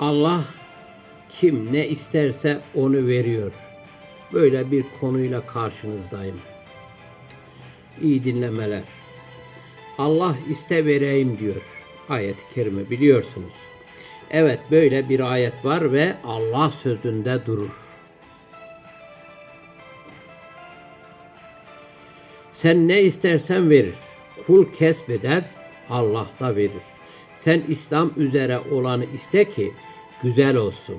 Allah kim ne isterse onu veriyor. Böyle bir konuyla karşınızdayım. İyi dinlemeler. Allah iste vereyim diyor. Ayet-i kerime biliyorsunuz. Evet böyle bir ayet var ve Allah sözünde durur. Sen ne istersen verir. Kul kesbeder, Allah da verir. Sen İslam üzere olanı iste ki güzel olsun.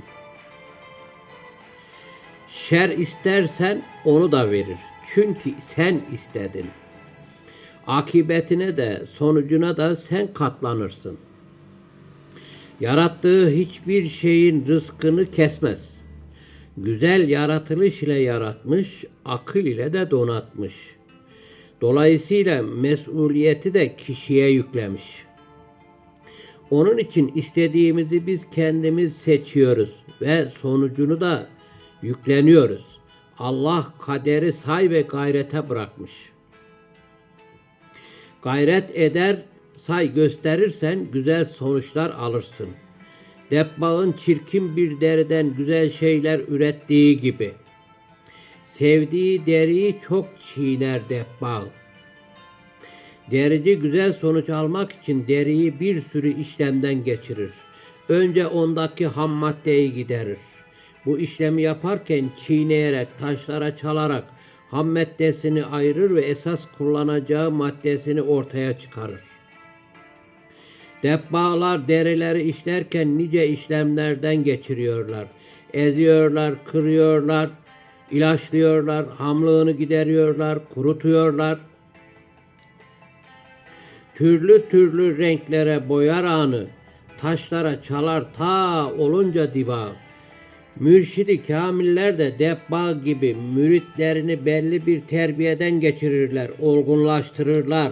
Şer istersen onu da verir. Çünkü sen istedin. Akibetine de sonucuna da sen katlanırsın. Yarattığı hiçbir şeyin rızkını kesmez. Güzel yaratılış ile yaratmış, akıl ile de donatmış. Dolayısıyla mesuliyeti de kişiye yüklemiş. Onun için istediğimizi biz kendimiz seçiyoruz ve sonucunu da yükleniyoruz. Allah kaderi say ve gayrete bırakmış. Gayret eder, say gösterirsen güzel sonuçlar alırsın. Debbağın çirkin bir deriden güzel şeyler ürettiği gibi. Sevdiği deriyi çok çiğner debbağ. Derici güzel sonuç almak için deriyi bir sürü işlemden geçirir. Önce ondaki ham maddeyi giderir. Bu işlemi yaparken çiğneyerek, taşlara çalarak ham maddesini ayırır ve esas kullanacağı maddesini ortaya çıkarır. Debbağlar derileri işlerken nice işlemlerden geçiriyorlar. Eziyorlar, kırıyorlar, ilaçlıyorlar, hamlığını gideriyorlar, kurutuyorlar. Türlü türlü renklere boyar anı, taşlara çalar ta olunca diba. Mürşidi kamiller de debba gibi müritlerini belli bir terbiyeden geçirirler, olgunlaştırırlar.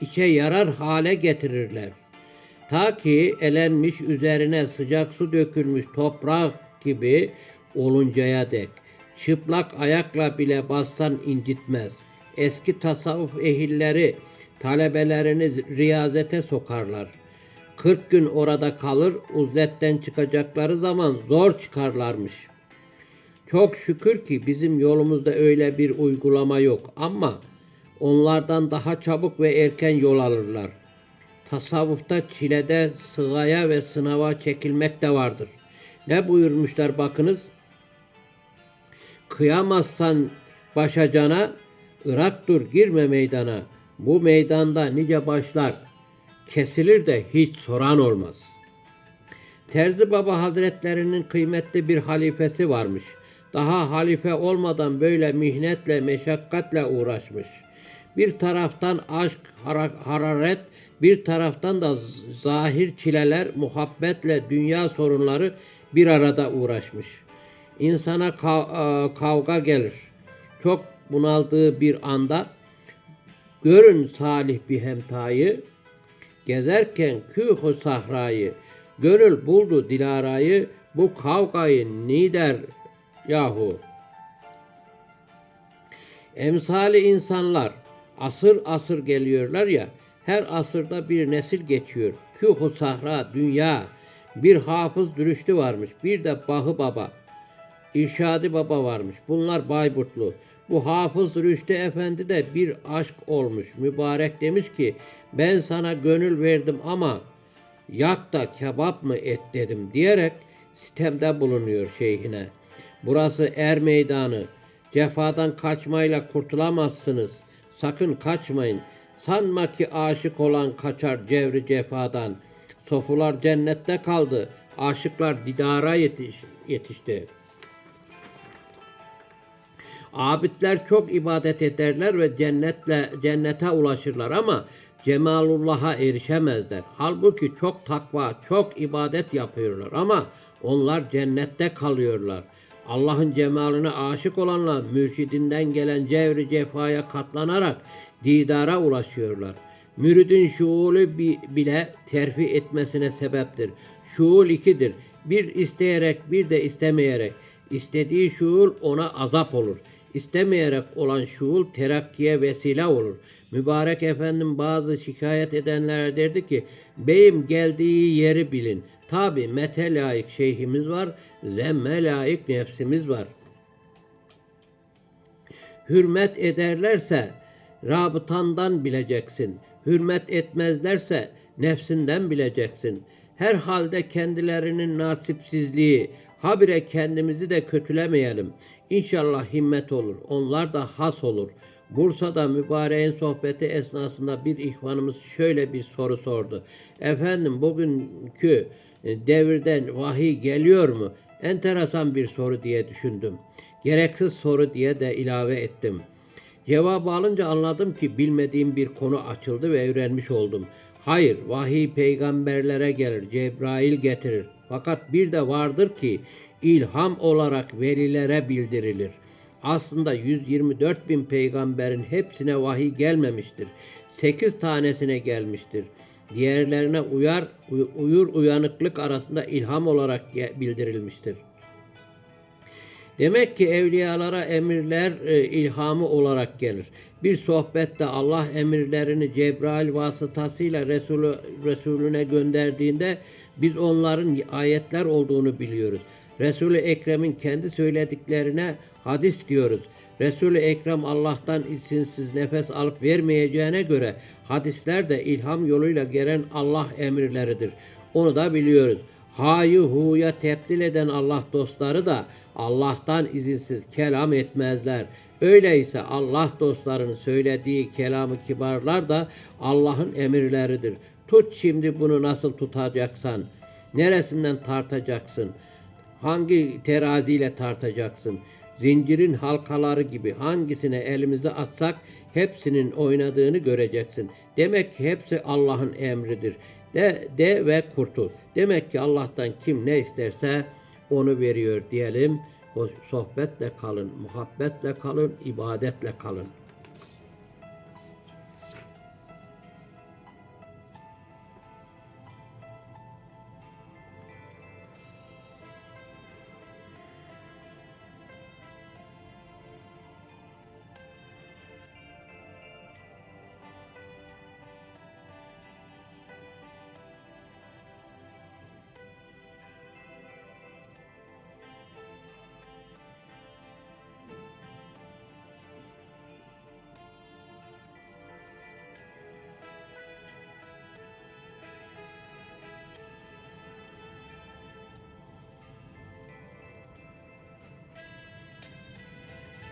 içe yarar hale getirirler. Ta ki elenmiş üzerine sıcak su dökülmüş toprak gibi oluncaya dek. Çıplak ayakla bile bassan incitmez. Eski tasavvuf ehilleri talebelerini riyazete sokarlar. 40 gün orada kalır, uzletten çıkacakları zaman zor çıkarlarmış. Çok şükür ki bizim yolumuzda öyle bir uygulama yok ama onlardan daha çabuk ve erken yol alırlar. Tasavvufta çilede sığaya ve sınava çekilmek de vardır. Ne buyurmuşlar bakınız? Kıyamazsan başacana, Irak dur girme meydana. Bu meydanda nice başlar kesilir de hiç soran olmaz. Terzi Baba Hazretlerinin kıymetli bir halifesi varmış. Daha halife olmadan böyle mihnetle, meşakkatle uğraşmış. Bir taraftan aşk, hara- hararet, bir taraftan da zahir çileler, muhabbetle dünya sorunları bir arada uğraşmış. İnsana e, kavga gelir. Çok bunaldığı bir anda görün salih bir hemtayı, gezerken kühu sahrayı, gönül buldu dilarayı, bu kavgayı nider yahu. Emsali insanlar asır asır geliyorlar ya, her asırda bir nesil geçiyor. Kühu sahra, dünya, bir hafız dürüştü varmış, bir de Bahı Baba, İrşadi Baba varmış. Bunlar Bayburtlu. Bu Hafız Rüştü Efendi de bir aşk olmuş. Mübarek demiş ki ben sana gönül verdim ama yak da kebap mı et dedim diyerek sitemde bulunuyor şeyhine. Burası er meydanı. Cefadan kaçmayla kurtulamazsınız. Sakın kaçmayın. Sanma ki aşık olan kaçar cevri cefadan. Sofular cennette kaldı. Aşıklar didara yetiş, yetişti. Abidler çok ibadet ederler ve cennetle cennete ulaşırlar ama cemalullah'a erişemezler. Halbuki çok takva, çok ibadet yapıyorlar ama onlar cennette kalıyorlar. Allah'ın cemaline aşık olanlar mürşidinden gelen cevri cefaya katlanarak didara ulaşıyorlar. Müridin şuulu bi- bile terfi etmesine sebeptir. Şuul ikidir. Bir isteyerek bir de istemeyerek. İstediği şuul ona azap olur. İstemeyerek olan şuul terakkiye vesile olur. Mübarek efendim bazı şikayet edenlere derdi ki, beyim geldiği yeri bilin. Tabi mete layık şeyhimiz var, zemme layık nefsimiz var. Hürmet ederlerse rabıtandan bileceksin. Hürmet etmezlerse nefsinden bileceksin. Her halde kendilerinin nasipsizliği, habire kendimizi de kötülemeyelim. İnşallah himmet olur. Onlar da has olur. Bursa'da mübareğin sohbeti esnasında bir ihvanımız şöyle bir soru sordu. Efendim bugünkü e, devirden vahiy geliyor mu? Enteresan bir soru diye düşündüm. Gereksiz soru diye de ilave ettim. Cevabı alınca anladım ki bilmediğim bir konu açıldı ve öğrenmiş oldum. Hayır, vahiy peygamberlere gelir, Cebrail getirir. Fakat bir de vardır ki ilham olarak velilere bildirilir. Aslında 124 bin peygamberin hepsine vahiy gelmemiştir. 8 tanesine gelmiştir. Diğerlerine uyar, uy- uyur uyanıklık arasında ilham olarak bildirilmiştir. Demek ki evliyalara emirler e, ilhamı olarak gelir. Bir sohbette Allah emirlerini Cebrail vasıtasıyla Resulü, Resulüne gönderdiğinde biz onların ayetler olduğunu biliyoruz. Resul-i Ekrem'in kendi söylediklerine hadis diyoruz. Resul-i Ekrem Allah'tan izinsiz nefes alıp vermeyeceğine göre hadisler de ilham yoluyla gelen Allah emirleridir. Onu da biliyoruz. Hayı huya tebdil eden Allah dostları da Allah'tan izinsiz kelam etmezler. Öyleyse Allah dostlarının söylediği kelamı kibarlar da Allah'ın emirleridir. Tut şimdi bunu nasıl tutacaksan, neresinden tartacaksın, hangi teraziyle tartacaksın, zincirin halkaları gibi hangisine elimizi atsak hepsinin oynadığını göreceksin. Demek ki hepsi Allah'ın emridir. De, de ve kurtul. Demek ki Allah'tan kim ne isterse onu veriyor diyelim. O sohbetle kalın, muhabbetle kalın, ibadetle kalın.